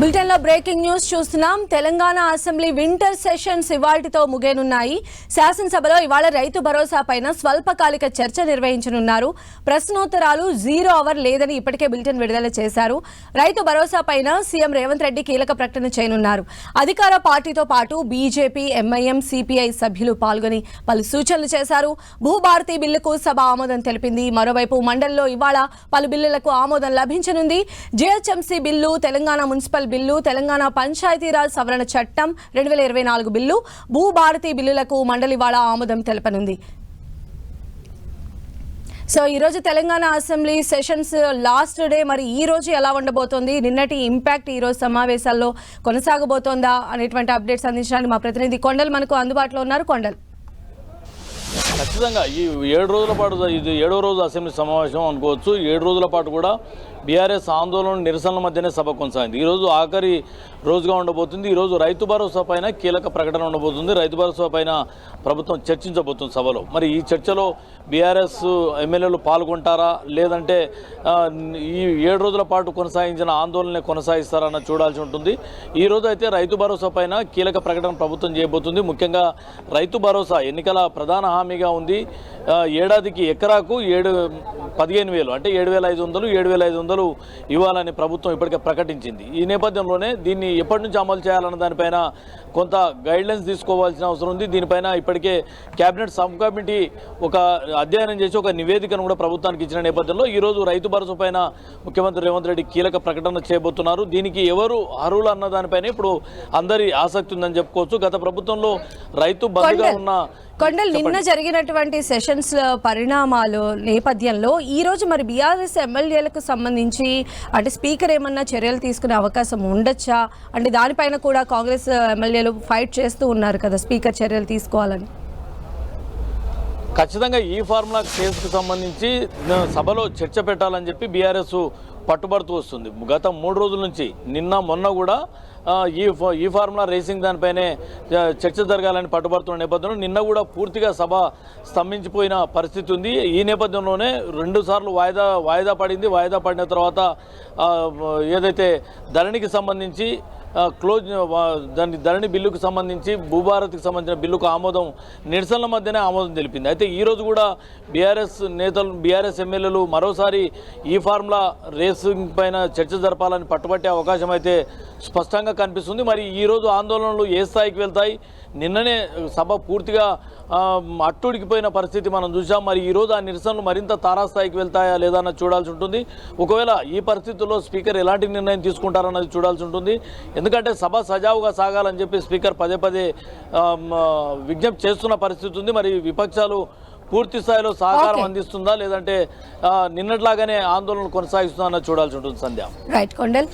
బులెటిన్లో breaking news చూస్తున్నాం. Telangana assembly winter sessions ఇవాళ్టితో ముగియనున్నాయి. శాసనసభలో ఇవాళ రైతు భరోసా పైన స్వల్పకాలిక చర్చ నిర్వహించనున్నారు. ప్రశ్నోత్తరాలు జీరో అవర్ లేదని ఇప్పటికే బులెటిన్ విడుదల చేశారు. రైతు భరోసా పైన సీఎం రేవంత్ రెడ్డి కీలక ప్రకటన చేయనున్నారు. అధికార పార్టీతో పాటు బీజేపీ ఎంఐఎం సిపిఐ సభ్యులు పాల్గొని పలు సూచనలు చేశారు. భూభారతి బిల్లుకు సభ ఆమోదం తెలిపింది. మరోవైపు మండలిలో ఇవాళ పలు బిల్లులకు ఆమోదం లభించనుంది. GHMC bill Telangana municipal bill Telangana Panchayati Raj సవరణ చట్టం రెండు వేల ఇరవై నాలుగు బిల్లు భూభారతి బిల్లులకు మండలి వాళ్ళ ఆమోదం తెలపనుంది. సో ఈరోజు Telangana assembly sessions last day. మరి ఈ రోజు ఎలా ఉండబోతోంది? నిన్నటి ఇంపాక్ట్ ఈ రోజు సమావేశాల్లో కొనసాగబోతోందా? అనేటువంటి అప్డేట్స్ అందించడానికి మా ప్రతినిధి కొండలు మనకు అందుబాటులో ఉన్నారు. కొండలు. ఖచ్చితంగా ఈ ఏడు రోజుల పాటు ఇది ఏడో రోజు అసెంబ్లీ సమావేశం అనుకోవచ్చు. ఏడు రోజుల పాటు కూడా బీఆర్ఎస్ ఆందోళన నిరసనల మధ్యనే సభ కొనసాగింది. ఈరోజు ఆఖరి రోజుగా ఉండబోతుంది. ఈరోజు రైతు భరోసా పైన కీలక ప్రకటన ఉండబోతుంది. రైతు భరోసా పైన ప్రభుత్వం చర్చించబోతుంది సభలో. మరి ఈ చర్చలో బీఆర్ఎస్ ఎమ్మెల్యేలు పాల్గొంటారా? లేదంటే ఈ ఏడు రోజుల పాటు కొనసాగించిన ఆందోళన కొనసాగిస్తారన్న చూడాల్సి ఉంటుంది. ఈ రోజు అయితే రైతు భరోసా పైన కీలక ప్రకటన ప్రభుత్వం చేయబోతుంది. ముఖ్యంగా రైతు భరోసా ఎన్నికల ప్రధాన హామీగా ఉంది. ఆ, ఏడాదికి ఎకరాకు ఏడు పదిహేను వేలు అంటే ఏడు వేల ఐదు వందలు ఏడు వేల ఐదు వందలు ఇవ్వాలని ప్రభుత్వం ఇప్పటికే ప్రకటించింది. ఈ నేపథ్యంలోనే దీన్ని ఎప్పటి నుంచి అమలు చేయాలన్న దానిపైన కొంత గైడ్లైన్స్ తీసుకోవాల్సిన అవసరం ఉంది. దీనిపైన ఇప్పటికే కేబినెట్ సబ్ కమిటీ ఒక అధ్యయనం చేసి ఒక నివేదికను కూడా ప్రభుత్వానికి ఇచ్చిన నేపథ్యంలో ఈరోజు రైతు భరోసా పైన ముఖ్యమంత్రి రేవంత్ రెడ్డి కీలక ప్రకటన చేయబోతున్నారు దీనికి ఎవరు అర్హులు అన్న దానిపైన ఇప్పుడు అందరి ఆసక్తి ఉందని చెప్పుకోవచ్చు. గత ప్రభుత్వంలో రైతు బంధుగా ఉన్న కొండల్ నిన్న జరిగినటువంటి సెషన్స్ పరిణామాలు నేపథ్యంలో ఈ రోజు మరి బీఆర్ఎస్ ఎమ్మెల్యేలకు సంబంధించి అంటే స్పీకర్ ఏమన్నా చర్యలు తీసుకునే అవకాశం ఉండొచ్చా? అంటే దానిపైన కూడా కాంగ్రెస్ ఎమ్మెల్యేలు ఫైట్ చేస్తూ ఉన్నారు కదా స్పీకర్ చర్యలు తీసుకోవాలని. ఖచ్చితంగా ఈ ఫార్ములా కేసుకు సంబంధించి సభలో చర్చ పెట్టాలని చెప్పి బీఆర్ఎస్ పట్టుబడుతూ వస్తుంది. గత మూడు రోజుల నుంచి నిన్న మొన్న కూడా ఈ ఈ ఫార్ములా రేసింగ్ దానిపైనే చర్చ జరగాలని పట్టుబడుతున్న నేపథ్యంలో నిన్న కూడా పూర్తిగా సభ స్తంభించిపోయిన పరిస్థితి ఉంది. ఈ నేపథ్యంలోనే రెండు సార్లు వాయిదా వాయిదా పడింది. వాయిదా పడిన తర్వాత ఏదైతే ధరణికి సంబంధించి క్లోజ్ దాని ధరణి బిల్లుకు సంబంధించి భూభారత్కి సంబంధించిన బిల్లుకు ఆమోదం నిరసనల మధ్యనే ఆమోదం తెలిపింది. అయితే ఈరోజు కూడా బీఆర్ఎస్ నేతలు బీఆర్ఎస్ ఎమ్మెల్యేలు మరోసారి ఈ ఫార్ములా రేసింగ్ పైన చర్చ జరపాలని పట్టుబట్టే అవకాశం అయితే స్పష్టంగా కనిపిస్తుంది. మరి ఈ రోజు ఆందోళనలు ఏ స్థాయికి వెళ్తాయి? నిన్ననే సభ పూర్తిగా అట్టుడికిపోయిన పరిస్థితి మనం చూసాం మరి ఈ రోజు ఆ నిరసనలు మరింత తారాస్థాయికి వెళ్తాయా లేదా అన్నది చూడాల్సి ఉంటుంది. ఒకవేళ ఈ పరిస్థితుల్లో స్పీకర్ ఎలాంటి నిర్ణయం తీసుకుంటారన్నది చూడాల్సి ఉంటుంది. ఎందుకంటే సభ సజావుగా సాగాలని చెప్పి స్పీకర్ పదే పదే విజ్ఞప్తి చేస్తున్న పరిస్థితి ఉంది. మరి విపక్షాలు పూర్తి స్థాయిలో సహకారం. అందిస్తుందా? లేదంటే నిన్నట్లాగానే ఆందోళన కొనసాగిస్తుందా అన్నది చూడాల్సి ఉంటుంది. సంధ్య. రైట్ కొండల్.